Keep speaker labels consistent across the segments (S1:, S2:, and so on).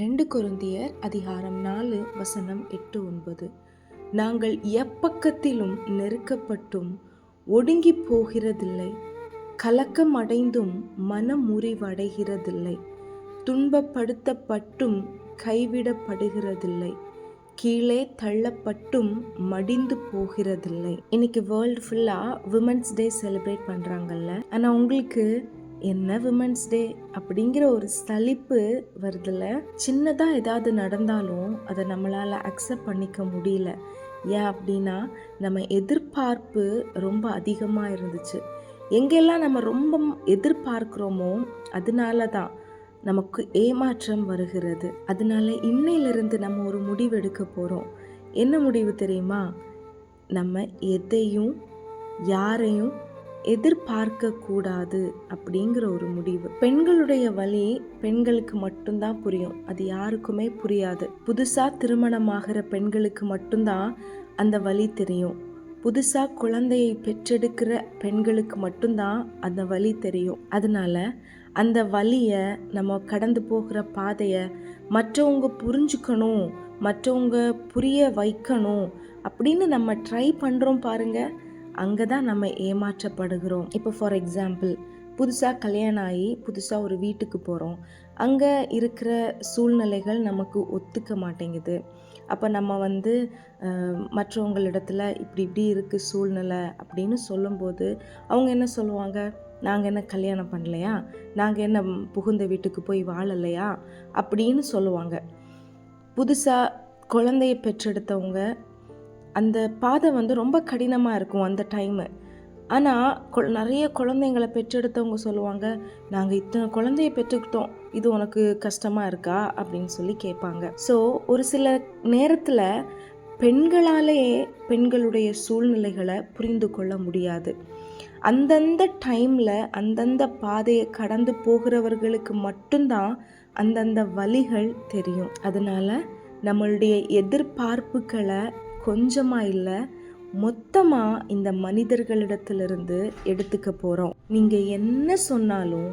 S1: ரெண்டு குருந்தியர் அதிகாரம் நாலு வசனம் எட்டு ஒன்பது. நாங்கள் எப்பக்கத்திலும் நெருக்கப்பட்டும் ஒடுங்கி போகிறதில்லை. கலக்கம் அடைந்தும் மனம் முறிவடைகிறதில்லை துன்பப்படுத்தப்பட்டும் கைவிடப்படுகிறதில்லை. கீழே தள்ளப்பட்டும் மடிந்து போகிறதில்லை. இன்னைக்கு வேர்ல்டு ஃபுல்லாக விமன்ஸ் டே செலிப்ரேட் பண்ணுறாங்கல்ல ஆனால் உங்களுக்கு என்ன விமன்ஸ் டே அப்படிங்கிற ஒரு சலிப்பு வருதுல. சின்னதாக ஏதாவது நடந்தாலும் அதை நம்மளால் அக்செப்ட் பண்ணிக்க முடியல. ஏன் அப்படின்னா நம்ம எதிர்பார்ப்பு ரொம்ப அதிகமாக இருந்துச்சு. எங்கெல்லாம் நம்ம ரொம்ப எதிர்பார்க்குறோமோ அதனால தான் நமக்கு ஏமாற்றம் வருகிறது. அதனால இன்னையிலிருந்து நம்ம ஒரு முடிவு எடுக்க போகிறோம் என்ன முடிவு தெரியுமா? நம்ம எதையும் யாரையும் எதிர்பார்க்க கூடாது அப்படிங்கிற ஒரு முடிவு. பெண்களுடைய வழி பெண்களுக்கு மட்டும்தான் புரியும். அது யாருக்குமே புரியாது. புதுசா திருமணமாகிற பெண்களுக்கு மட்டும்தான் அந்த வழி தெரியும். புதுசா குழந்தையை பெற்றெடுக்கிற பெண்களுக்கு மட்டும்தான் அந்த வழி தெரியும். அதனால அந்த வழியை நம்ம கடந்து போகிற பாதையை மற்றவங்க புரிஞ்சுக்கணும் மற்றவங்க புரிய வைக்கணும் அப்படின்னு நம்ம ட்ரை பண்ணுறோம் பாருங்கள் அங்கே தான் நம்ம ஏமாற்றப்படுகிறோம். இப்போ ஃபார் எக்ஸாம்பிள் புதுசாக கல்யாணம் ஆகி புதுசாக ஒரு வீட்டுக்கு போகிறோம் அங்கே இருக்கிற சூழ்நிலைகள் நமக்கு ஒத்துக்க மாட்டேங்குது. அப்போ நம்ம வந்து மற்றவங்களிடத்துல இப்படி இப்படி இருக்குது சூழ்நிலை அப்படின்னு சொல்லும்போது அவங்க என்ன சொல்லுவாங்க? நாங்கள் என்ன கல்யாணம் பண்ணலையா? நாங்கள் என்ன புகுந்த வீட்டுக்கு போய் வாழலையா? அப்படின்னு சொல்லுவாங்க. புதுசாக குழந்தைய பெற்றெடுத்தவங்க அந்த பாதை வந்து ரொம்ப கடினமாக இருக்கும் அந்த டைமு ஆனால் நிறைய குழந்தைங்களை பெற்றெடுத்தவங்க சொல்லுவாங்க நாங்கள் இத்தனை குழந்தைய பெற்றுக்கிட்டோம். இது உனக்கு கஷ்டமாக இருக்கா? அப்படின்னு சொல்லி கேட்பாங்க. ஸோ ஒரு சில நேரத்தில் பெண்களாலேயே பெண்களுடைய சூழ்நிலைகளை புரிந்து கொள்ள முடியாது. அந்தந்த டைமில் அந்தந்த பாதையை கடந்து போகிறவர்களுக்கு மட்டும்தான் அந்தந்த வழிகள் தெரியும். அதனால் நம்மளுடைய எதிர்பார்ப்புகளை கொஞ்சமாக இல்லை மொத்தமாக இந்த மனிதர்களிடத்திலிருந்து எடுத்துக்க போகிறோம் நீங்கள் என்ன சொன்னாலும்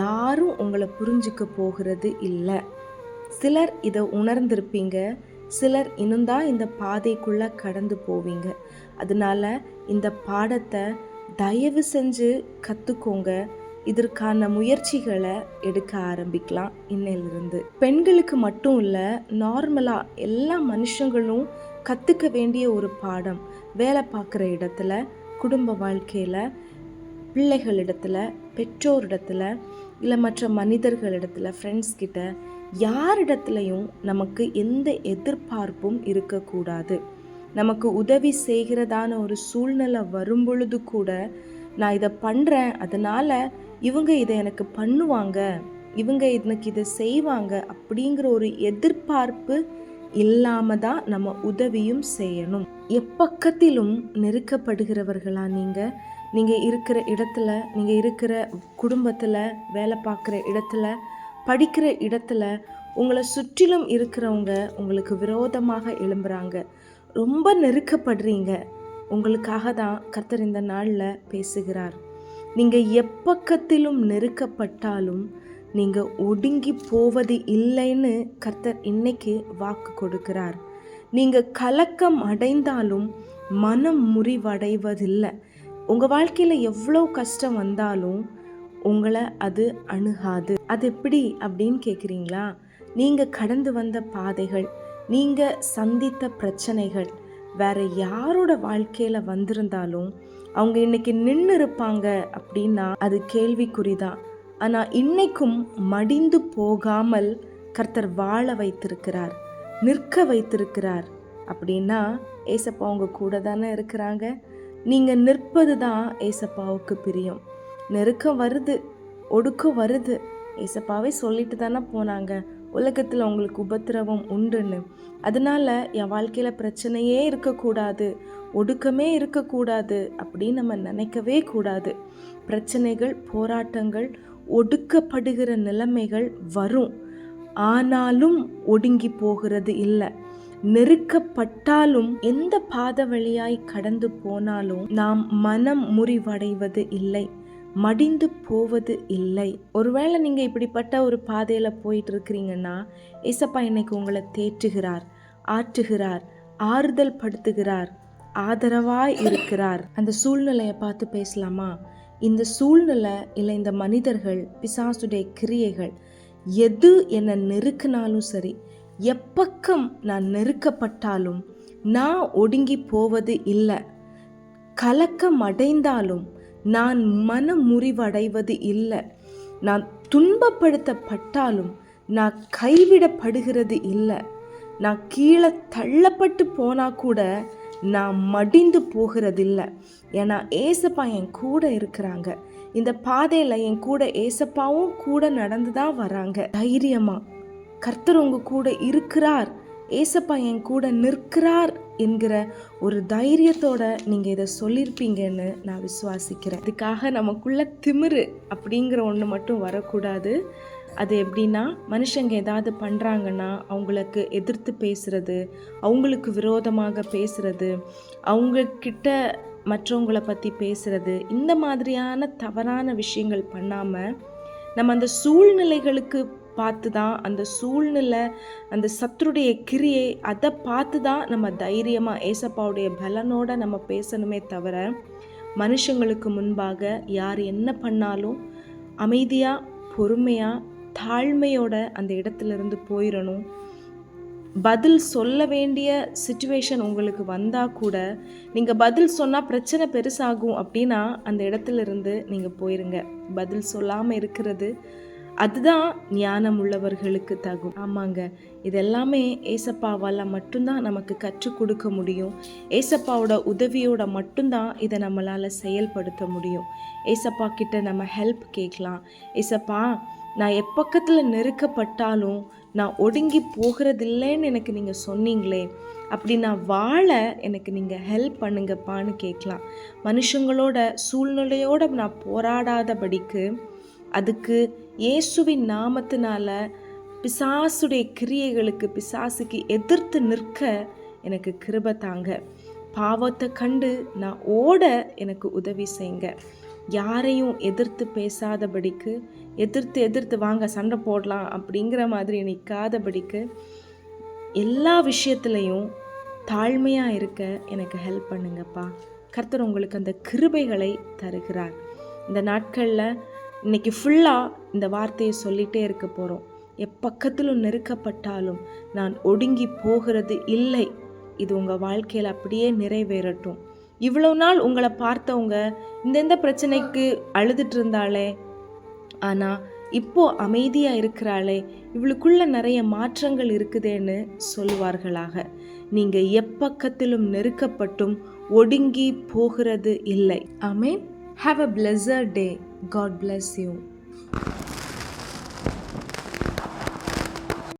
S1: யாரும் உங்களை புரிஞ்சுக்க போகிறது இல்லை. சிலர் இதை உணர்ந்திருப்பீங்க சிலர் இன்னும் தான் இந்த பாதைக்குள்ளே கடந்து போவீங்க. அதனால இந்த பாடத்தை தயவு செஞ்சு கற்றுக்கோங்க இதற்கான முயற்சிகளை எடுக்க ஆரம்பிக்கலாம் இன்னையிலிருந்து பெண்களுக்கு மட்டும் இல்லை நார்மலாக எல்லா மனுஷங்களும் கற்றுக்க வேண்டிய ஒரு பாடம். வேலை பார்க்குற இடத்துல குடும்ப வாழ்க்கையில் பிள்ளைகளிடத்துல பெற்றோரிடத்துல இல்லை மற்ற மனிதர்களிடத்துல ஃப்ரெண்ட்ஸ் கிட்ட யாரிடத்துலையும் நமக்கு எந்த எதிர்பார்ப்பும் இருக்கக்கூடாது. நமக்கு உதவி செய்கிறதான ஒரு சூழ்நிலை வரும் பொழுது கூட நான் இதை பண்ணுறேன் அதனால் இவங்க இதை எனக்கு பண்ணுவாங்க இவங்க எனக்கு இதை செய்வாங்க அப்படிங்கிற ஒரு எதிர்பார்ப்பு இல்லாம தான் நம்ம உதவியும் செய்யணும். எப்பக்கத்திலும் நெருக்கப்படுகிறவர்களா நீங்க? நீங்க இருக்கிற இடத்துல நீங்க இருக்கிற குடும்பத்துல வேலை பார்க்குற இடத்துல படிக்கிற இடத்துல உங்களை சுற்றிலும் இருக்கிறவங்க உங்களுக்கு விரோதமாக எழும்புறாங்க. ரொம்ப நெருக்கப்படுறீங்க. உங்களுக்காக தான் கர்த்தர் இந்த நாளில் பேசுகிறார். நீங்கள் எப்பக்கத்திலும் நெருக்கப்பட்டாலும் நீங்கள் ஒடுங்கி போவது இல்லைன்னு கர்த்தர் இன்னைக்கு வாக்கு கொடுக்கிறார். நீங்கள் கலக்கம் அடைந்தாலும் மனம் முறிவடைவதில்லை. உங்கள் வாழ்க்கையில் எவ்வளோ கஷ்டம் வந்தாலும் உங்களை அது அணுகாது. அது எப்படி அப்படின்னு கேட்குறீங்களா நீங்கள் கடந்து வந்த பாதைகள் நீங்கள் சந்தித்த பிரச்சனைகள் வேற யாரோட வாழ்க்கையில் வந்திருந்தாலும் அவங்க இன்னைக்கு நின்று இருப்பாங்க அப்படின்னா அது கேள்விக்குறிதான். ஆனால் இன்னைக்கும் மடிந்து போகாமல் கர்த்தர் வாழ வைத்திருக்கிறார் நிற்க வைத்திருக்கிறார். அப்படின்னா ஏசப்பா அவங்க கூட தானே இருக்கிறாங்க. நீங்கள் நிற்பது தான் ஏசப்பாவுக்கு பிரியம். நெருக்கம் வருது ஒடுக்கம் வருது. ஏசப்பாவே சொல்லிட்டு தானே போனாங்க. உலகத்தில் உங்களுக்கு உபத்திரவம் உண்டுன்னு. அதனால என் வாழ்க்கையில் பிரச்சனையே இருக்கக்கூடாது ஒடுக்கமே இருக்கக்கூடாது அப்படின்னு நம்ம நினைக்கவே கூடாது. பிரச்சனைகள் போராட்டங்கள் ஒடுக்கப்படுகிற நிலைமைகள் வரும். ஆனாலும் ஒடுங்கி போகிறது இல்லை. நெருக்கப்பட்டாலும் எந்த பாத வழியாய் கடந்து போனாலும் நாம் மனம் முறிவடைவது இல்லை. மடிந்து போவது இல்லை. ஒருவேளை நீங்கள் இப்படிப்பட்ட ஒரு பாதையில் போயிட்டு இருக்கிறீங்கன்னா இசப்பா இன்னைக்கு உங்களை தேற்றுகிறார் ஆற்றுகிறார் ஆறுதல் படுத்துகிறார் ஆதரவாய் இருக்கிறார். அந்த சூழ்நிலையை பார்த்து பேசலாமா? இந்த சூழ்நிலை இல்லை இந்த மனிதர்கள் பிசாசுடைய கிரியைகள் எது என்னை நெருக்கினாலும் சரி எப்பக்கம் நான் நெருக்கப்பட்டாலும் நான் ஒடுங்கி போவது இல்லை. கலக்கம் அடைந்தாலும் நான் மன முறிவடைவது இல்லை. நான் துன்பப்படுத்தப்பட்டாலும் நான் கைவிடப்படுகிறது இல்லை. நான் கீழே தள்ளப்பட்டு போனால் கூட நான் மடிந்து போகிறதில்லை. ஏன்னா ஏசப்பா என் கூட இருக்கிறாங்க. இந்த பாதையில் என் கூட ஏசப்பாவும் கூட நடந்து தான் வராங்க. தைரியமாக கர்த்தர் உங்க கூட இருக்கிறார். ஏசப்பா என் கூட நிற்கிறார் என்கிற ஒரு தைரியத்தோட நீங்கள் இதை சொல்லியிருப்பீங்கன்னு நான் விசுவாசிக்கிறேன். இதுக்காக நமக்குள்ள திமிரு அப்படிங்கிற ஒன்று மட்டும் வரக்கூடாது. அது எப்படின்னா மனுஷங்க ஏதாவது பண்ணுறாங்கன்னா அவங்களுக்கு எதிர்த்து பேசுறது அவங்களுக்கு விரோதமாக பேசுறது அவங்கக்கிட்ட மற்றவங்களை பற்றி பேசுறது இந்த மாதிரியான தவறான விஷயங்கள் பண்ணாமல் நம்ம அந்த சூழ்நிலைகளுக்கு பார்த்து தான் அந்த சூழ்நிலை அந்த சத்துருடைய கிரியை அதை பார்த்து தான் நம்ம தைரியமாக ஏசப்பாவுடைய பலனோட நம்ம பேசணுமே தவிர மனுஷங்களுக்கு முன்பாக யார் என்ன பண்ணாலும் அமைதியாக பொறுமையாக தாழ்மையோட அந்த இடத்துல இருந்து போயிடணும் பதில் சொல்ல வேண்டிய சுச்சுவேஷன் உங்களுக்கு வந்தால் கூட நீங்கள் பதில் சொன்னால் பிரச்சனை பெருசாகும் அப்படின்னா அந்த இடத்துல இருந்து நீங்கள் போயிருங்க. பதில் சொல்லாமல் இருக்கிறது அதுதான் ஞானம் உள்ளவர்களுக்கு தகும். ஆமாங்க. இதெல்லாமே ஏசப்பாவால் மட்டும்தான் நமக்கு கற்றுக் கொடுக்க முடியும். ஏசப்பாவோட உதவியோட மட்டும்தான் இதை நம்மளால் செயல்படுத்த முடியும். ஏசப்பா கிட்ட நம்ம ஹெல்ப் கேட்கலாம். ஏசப்பா நான் எப்பக்கத்தில் நெருக்கப்பட்டாலும் நான் ஒடுங்கி போகிறதில்லைன்னு எனக்கு நீங்கள் சொன்னீங்களே அப்படி நான் வாழ எனக்கு நீங்கள் ஹெல்ப் பண்ணுங்கப்பான்னு கேட்கலாம். மனுஷங்களோட சூழ்நிலையோட நான் போராடாதபடிக்கு அதுக்கு இயேசுவின் நாமத்தினால பிசாசுடைய கிரியைகளுக்கு பிசாசுக்கு எதிர்த்து நிற்க எனக்கு கிருப தாங்க. பாவத்தை கண்டு நான் ஓட எனக்கு உதவி செய்யுங்க யாரையும் எதிர்த்து பேசாதபடிக்கு எதிர்த்து எதிர்த்து வாங்க சண்டை போடலாம் அப்படிங்கிற மாதிரி நிற்காதபடிக்கு எல்லா விஷயத்துலையும் தாழ்மையாக இருக்க எனக்கு ஹெல்ப் பண்ணுங்கப்பா. கர்த்தர் உங்களுக்கு அந்த கிருபைகளை தருகிறார். இந்த நாட்களில் இன்னைக்கு ஃபுல்லாக இந்த வார்த்தையை சொல்லிகிட்டே இருக்க போகிறோம் எப்பக்கத்திலும் நெருக்கப்பட்டாலும் நான் ஒடுங்கி போகிறது இல்லை. இது உங்கள் வாழ்க்கையில் அப்படியே நிறைவேறட்டும். இவ்வளோ நாள் உங்களை பார்த்தவங்க இந்தெந்த பிரச்சனைக்கு அழுதுட்டு இருந்தாலே ஆனால் இப்போ அமைதியாக இருக்கிறாளே இவளுக்குள்ள நிறைய மாற்றங்கள் இருக்குதேன்னு சொல்லுவார்களாக. நீங்கள் எப்பக்கத்திலும் நெருக்கப்பட்டும் ஒடுங்கி போகிறது இல்லை. Amen have a pleasure day God bless you